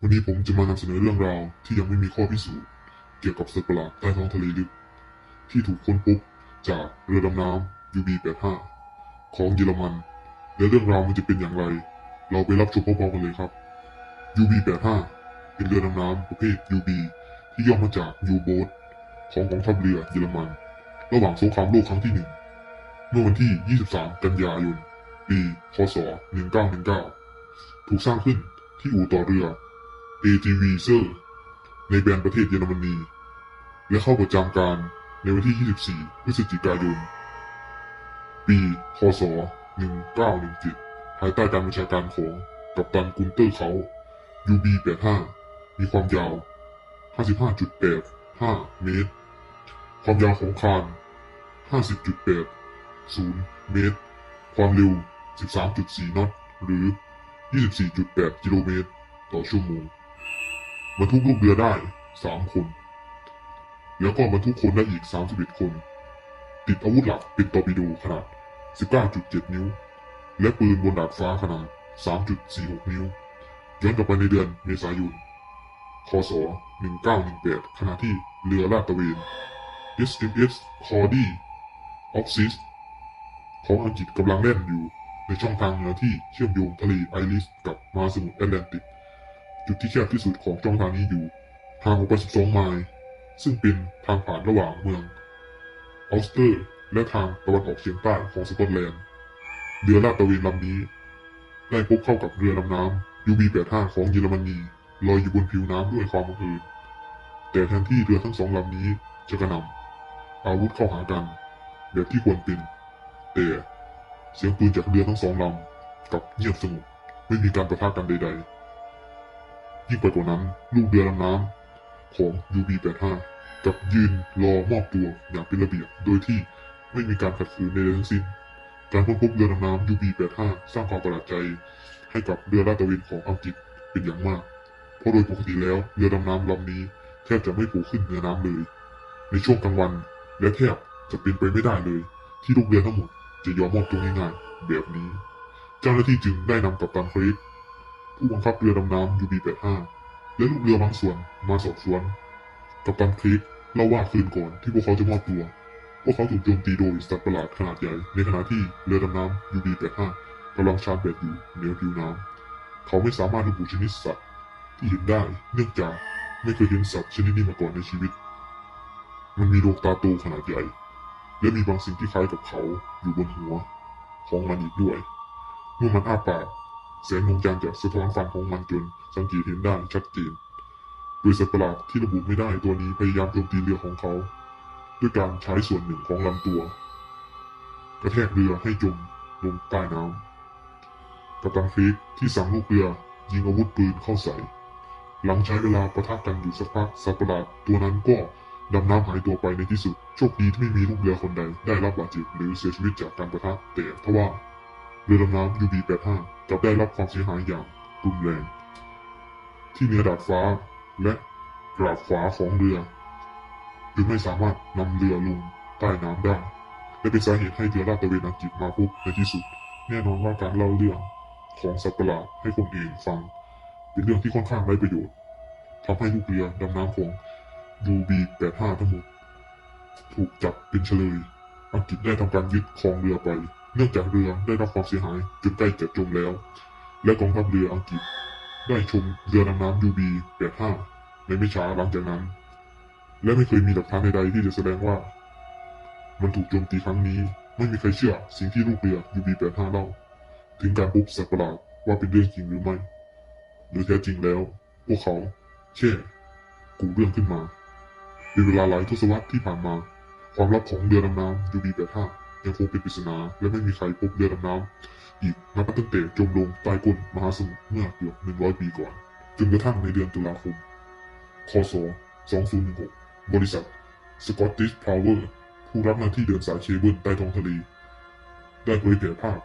วันนี้ผมจะมานำเสนอเรื่องราวที่ยังไม่มีข้อพิสูจน์เกี่ยวกับสัตว์ประหลาดใต้ท้องทะเลลึก ที่ถูกค้นพบจากเรือดำน้ำ UB85 ของเยอรมัน และเรื่องราวมันจะเป็นอย่างไร เราไปรับชมพร้อมๆกันเลยครับ UB85 เป็นเรือดำน้ำประเภท UB ที่ย่อมาจาก U-boat ของกองทัพเรือเยอรมัน ระหว่างสงครามโลกครั้งที่หนึ่งเมื่อวันที่ 23 กันยายน ปีคศ1919 ถูกสร้างขึ้นที่อู่ต่อเรือ AGV เซอร์ในแบรนด์ประเทศเยอรมนี และเข้าประจำการในวันที่ 24 พฤศจิกายน ปี คศ 1917 ภายใต้การบัญชาการของกัปตันกุนเตอร์เขา UB85 มีความยาว 55.85 เมตร ความยาวของคาน 50.80 เมตร ความเร็ว 13.4 นอต หรือ 24.8 กิโลเมตร ต่อชั่วโมง บรรทุกลูกเรือได้3คน แล้วก็บรรทุกคนได้อีก31คน ติดอาวุธหลักเป็นตอร์ปิโดขนาด 19.7 นิ้ว และปืนบนดาดฟ้าขนาด 3.46 นิ้ว ย้อนกลับไปในเดือนเมษายน คศ 1918 ขณะที่เรือลาดตระเวน SMS Cordy Oxys ของอังกฤษกำลังเล่นอยู่ในช่องทางเหนือที่เชื่อมโยงทะเลไอริสกับมหาสมุทรแอตแลนติก จุดที่แคบที่สุดของช่องทางนี้อยู่ห่างออกไป 12 ไมล์ ซึ่งเป็นทางผ่านระหว่างเมืองออสเตอร์ และทางตะวันออกเฉียงใต้ของสกอตแลนด์ เรือลาดตระเวนลำนี้ ได้พบเข้ากับเรือดำน้ำ UB85 ของเยอรมนีลอยอยู่บนผิวน้ำด้วยความบังเอิญแต่แทนที่เรือทั้งสองลำนี้จะกระหน่ำอาวุธเข้าหากัน แบบที่ควรเป็น แต่เสียงปืนจากเรือทั้งสองลำกับเงียบสงบไม่มีการประทะกันใด ๆ ยิ่งไปกว่านั้น ลูกเรือดำน้ำของ UB85 กับยืนรอมอบตัวอย่างเป็นระเบียบ โดยที่ไม่มีการขัดขืนใดๆทั้งสิ้น การค้นพบเรือดำน้ำ UB85 สร้างความประหลาดใจ ให้กับเรือลาดตระเวนของอังกฤษเป็นอย่างมาก เพราะโดยปกติแล้วเรือดำน้ำลำนี้แทบจะไม่โผล่ขึ้นเหนือน้ำเลย ในช่วงกลางวัน และแทบจะเป็นไปไม่ได้เลย ที่ลูกเรือทั้งหมดจะยอมมอบตัวง่ายๆแบบนี้ เจ้าหน้าที่จึงได้นำกัปตันคริส ผู้บังคับเรือดำน้ำ UB85 และลูกเรือบางส่วนมาสอบสวน กัปตันคริสเล่าว่าคืนก่อนที่พวกเขาจะมอบตัว พวกเขาถูกโจมตีโดยสัตว์ประหลาดขนาดใหญ่ ในขณะที่เรือดำน้ำ UB85 กำลังชาร์จแบตอยู่เหนือผิวน้ำเขาไม่สามารถระบุชนิดสัตว์ที่เห็นได้เนื่องจากไม่เคยเห็นสัตว์ชนิดนี้มาก่อนในชีวิต มันมีดวงตาโตขนาดใหญ่ และมีบางสิ่งที่คล้ายกับเขาอยู่บนหัว ของมันอีกด้วย เมื่อมันอ้าปาก แสงดวงจันทร์จะสะท้อนฟันของมันจนสังเกตเห็นได้ชัดเจน โดยสัตว์ประหลาดที่ระบุไม่ได้ตัวนี้พยายามโจมตีเรือของเขา ด้วยการใช้ส่วนหนึ่งของลำตัว กระแทกเรือให้จมลงใต้น้ำกัปตันฟีกที่สั่งลูกเรือยิงอาวุธปืนเข้าใส่ หลังใช้เวลาประทะกันอยู่สักพักสัตว์ประหลาดตัวนั้นก็ดำน้ำหายตัวไปในที่สุด โชคดีที่ไม่มีลูกเรือคนใดได้รับบาดเจ็บหรือเสียชีวิตจากการประทะแต่ทว่า เรือดำน้ำ UB85 กลับได้รับความเสียหายอย่างรุนแรง ที่เหนือดาดฟ้าและกราบฝาของเรือจึงไม่สามารถนำเรือลงใต้น้ำได้ และเป็นสาเหตุให้เรือลาดตระเวนอังกฤษมาพบในที่สุด แน่นอนว่าการเล่าเรื่องของสัตว์ประหลาดให้คนอื่นฟัง เป็นเรื่องที่ค่อนข้างไร้ประโยชน์ทำให้ลูกเรือดำน้ำของ UB85 ทั้งหมดถูกจับเป็นเฉลย อังกฤษได้ทำการยึดครองเรือไป เนื่องจากเรือได้รับความเสียหายจนใกล้จะจมแล้ว และกองทัพเรืออังกฤษ ได้ชมเรือดำน้ำ UB85 ในไม่ช้าหลังจากนั้น และไม่เคยมีหลักฐานใดๆที่จะแสดงว่า มันถูกโจมตีครั้งนี้ ไม่มีใครเชื่อสิ่งที่ลูกเรือ UB85 เล่าถึงการพบสัตว์ประหลาดว่าเป็นเรื่องจริงหรือไม่ หรือแท้จริงแล้ว พวกเขาแค่กูเรื่องขึ้นมา เป็นเวลาหลายทศวรรษที่ผ่านมา ความลับของเรือดำน้ำ UB85 ยังคงเป็นปริศนาและไม่มีใครพบเรือดำน้ำอีกนับตั้งแต่จมลงใต้ก้นมหาสมุทรเมื่อเกือบ100ปีก่อน จนกระทั่งในเดือนตุลาคม คศ 2016 บริษัท Scottish Power ผู้รับหน้าที่เดินสายเคเบิลใต้ท้องทะเล ได้เผยแพร่ภาพ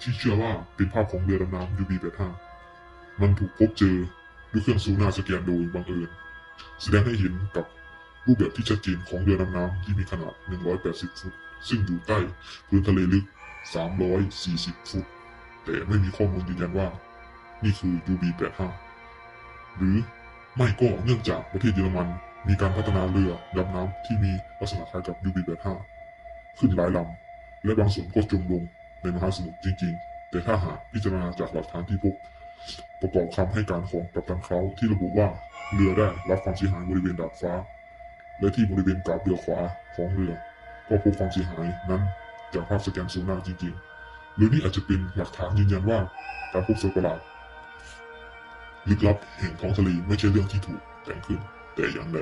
ที่เชื่อว่าเป็นภาพของเรือดำน้ำ UB85 มันถูกพบเจอด้วยเครื่องซูนาสแกนโดยบังเอิญแสดงให้เห็นกับ รูปแบบที่ชัดเจนของเรือดำน้ำที่มีขนาด 180 ฟุต ซึ่งอยู่ใต้พื้นทะเลลึก 340 ฟุต แต่ไม่มีข้อมูลยืนยันว่า นี่คือ UB85 หรือไม่ก็เนื่องจากประเทศเยอรมัน มีการพัฒนาเรือดำน้ำที่มีลักษณะคล้ายกับ UB85 ขึ้นหลายลำ และบางส่วนก็จมลงในมหาสมุทรจริง ๆ แต่ถ้าหากพิจารณาจากหลักฐานที่พบ ประกอบคำให้การของกัปตันเขาที่ระบุว่าเรือได้รับความเสียหายบริเวณดาดฟ้า และที่บริเวณกาบเรือขวาของเรือ ก็พบความเสียหายนั้นจากภาพสแกนโซน่าจริงๆ หรือนี่อาจจะเป็นหลักฐานยืนยันว่าการพบสัตว์ประหลาดลึกลับแห่งท้องทะเลไม่ใช่เรื่องที่ถูกแต่งขึ้นแต่อย่างใด